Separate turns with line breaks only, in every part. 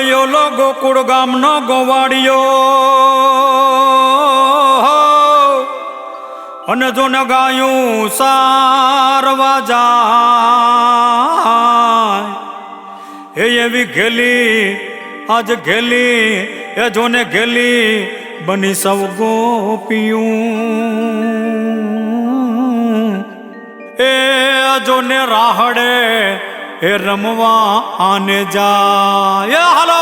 યોલો ગોકુળ ગામનો ગોવાડિયો અને જો ન ગાયું સારવા જાય એ એવી ઘેલી, આજ ઘેલી, એ જોને ઘેલી બની સૌ ગોપિયું એ જોને રાહડે એ રમવા આને જાય હાલો!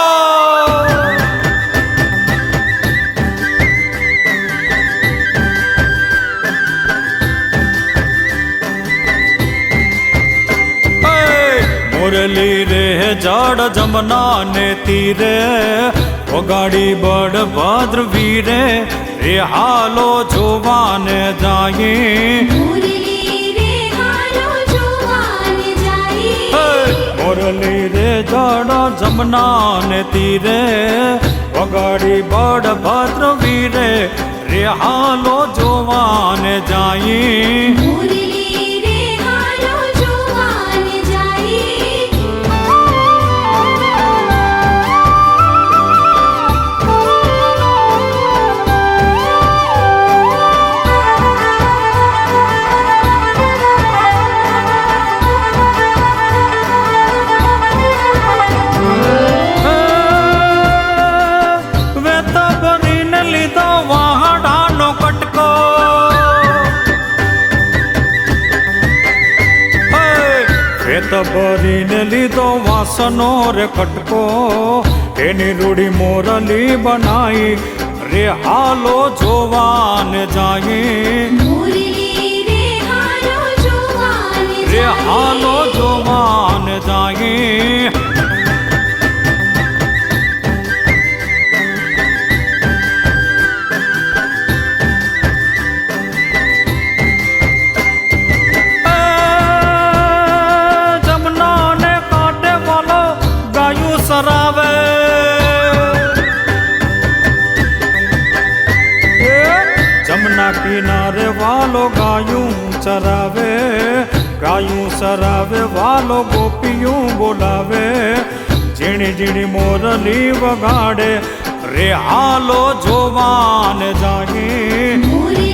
મુરલી રે, જડ જમના ને તીરે. ઓગાડી બડ ભદ્ર વીરે રે હાલો જોવાને જાય. જડ જમના ને તીરે વગાડી બડ ભદ્ર વીરે રે હાલો જોવાને જાય વેત ભરીને લીધો વાસનો રે કટકો. એની રૂડી મોરલી બનાઈ. રે હાલો જોવાને જાય.
રે હાલો
જમના કિનારે વાલો ગાયું ચરાવે, ગાયું સરાવે વાલો ગોપિયું બોલાવે. ઝીણી ઝીણી મોરલી વગાડે રે હાલો જોવાન જાગે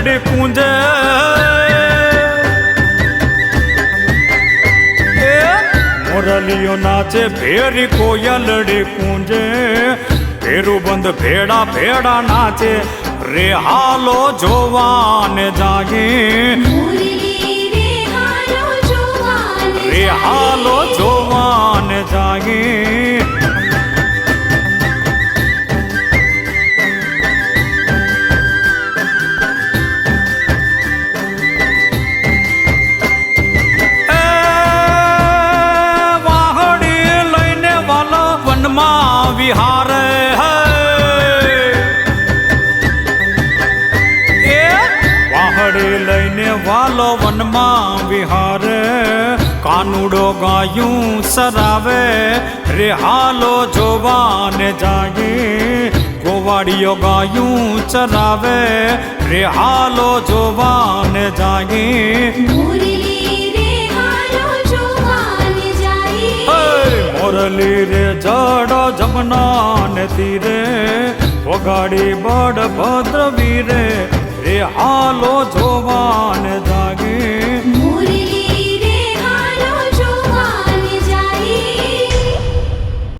કુંજે એ મોરલિયો નાચે ભેરી કોયલડી કુંજે ભેરું બંધ ભેડા ભેડા નાચે. રે હાલો જોવાને જાગે
રે હાલો
વિહારે કાનુડો ગાયું સરાવે રે હાલો જોવાને જાગે ગોવાડીઓ ગાયું ચરાવે રે હાલો જોવાને જાગે
મુરલી રે
જડો જમના ને તીરે વગાડી બડ ભદ્ર વીરે રે હાલો